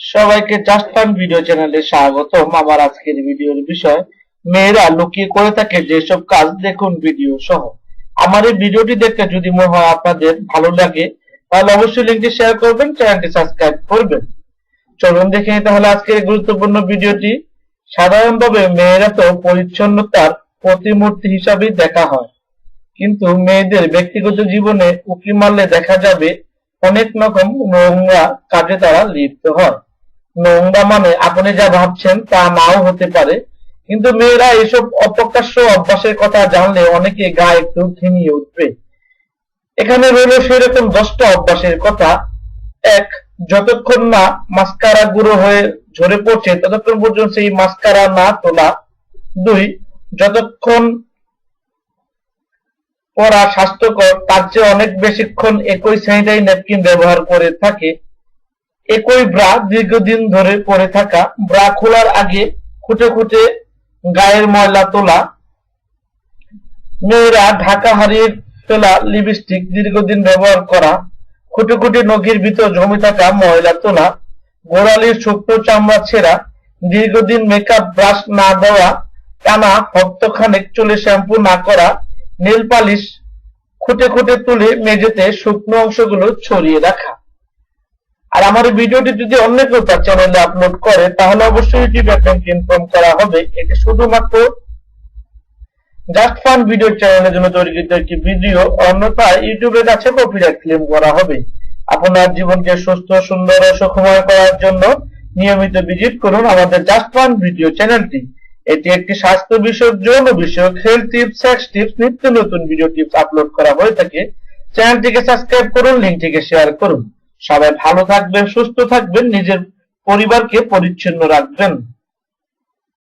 সবাইকে just fun video চ্যানেলে স্বাগতম। আমার আজকের ভিডিওর বিষয়, মেয়েরা লুকিয়ে করে থাকে যেসব কাজ দেখুন ভিডিও সহ। আমার এই ভিডিওটি দেখতে যদি মনে হয় আপনাদের ভালো লাগে, তাহলে অবশ্যই লিঙ্কটি শেয়ার করবেন চ্যানেলটি সাবস্ক্রাইব করবেন। চলুন দেখে তাহলে আজকের গুরুত্বপূর্ণ ভিডিওটি। সাধারণভাবে মেয়েরা তো পরিচ্ছন্নতার প্রতিমূর্তি হিসাবেই দেখা হয়। কিন্তু মেয়েদের ব্যক্তিগত জীবনে উকি মারলে দেখা যাবে অনেক রকম নোংরা কাজে তারা লিপ্ত হয়। নোংরা মানে আপনি যা ভাবছেন তা নাও হতে পারে। কিন্তু মেয়েরা এসব অপ্রকাশ্য অভ্যাসের কথা জানলে অনেকে গা একটু ঘিমিয়ে উঠবে। এখানে রইল সেরকম দশটা অভ্যাসের কথা। এক, যতক্ষণ না মাস্কারা গুঁড়ো হয়ে ঝরে পড়ছে, ততক্ষণ পর্যন্ত সেই মাস্কারা না তোলা। দুই, যতক্ষণ পরা স্বাস্থ্যকর, তার চেয়ে অনেক বেশিক্ষণ একই স্যানিটারি ন্যাপকিন ব্যবহার করে থাকে। একই ব্রা দীর্ঘদিন ধরে পরে থাকা ব্রা খোলার আগে খুঁটে খুঁটে গায়ের ময়লা তোলা। মেয়েরা ঢাকা হারিয়ে ফেলা লিপস্টিক দীর্ঘদিন ব্যবহার করা, খুঁটে খুঁটে নখের ভিতর জমে থাকা ময়লা তোলা, গোড়ালির শুকনো চামড়া ছেঁড়া, দীর্ঘদিন মেকআপ ব্রাশ না দেওয়া, টানা হপ্তখানেক চুলে শ্যাম্পু না করা নেল পালিশ খুঁটে খুঁটে তুলে মেঝেতে শুকনো অংশগুলো ছড়িয়ে রাখা। আমার ভিডিওটি যদি অন্য কেউ তার চ্যানেলে আপলোড করে, তাহলে অবশ্যই ইউটিউব আপনাকে ইনফর্ম করা হবে। এটি শুধুমাত্র জাস্ট ফান ভিডিও চ্যানেলের জন্য তৈরিকৃত একটি ভিডিও অন্যথায় ইউটিউবের কাছে কপিরাইট ক্লেম করা হবে। আপনার জীবনকে সুস্থ, সুন্দর ও সুখময় করার জন্য নিয়মিত ভিজিট করুন আমাদের জাস্ট ফান ভিডিও চ্যানেলটি এটি একটি স্বাস্থ্য বিষয়ক, যৌন বিষয়ক হেলথ টিপস সেক্স টিপস নিত্য নতুন ভিডিও টিপস আপলোড করা হয়ে থাকে। চ্যানেলটিকে সাবস্ক্রাইব করুন লিঙ্কটিকে শেয়ার করুন। সবাই ভালো থাকবেন সুস্থ থাকবেন নিজের পরিবারকে পরিচ্ছন্ন রাখবেন।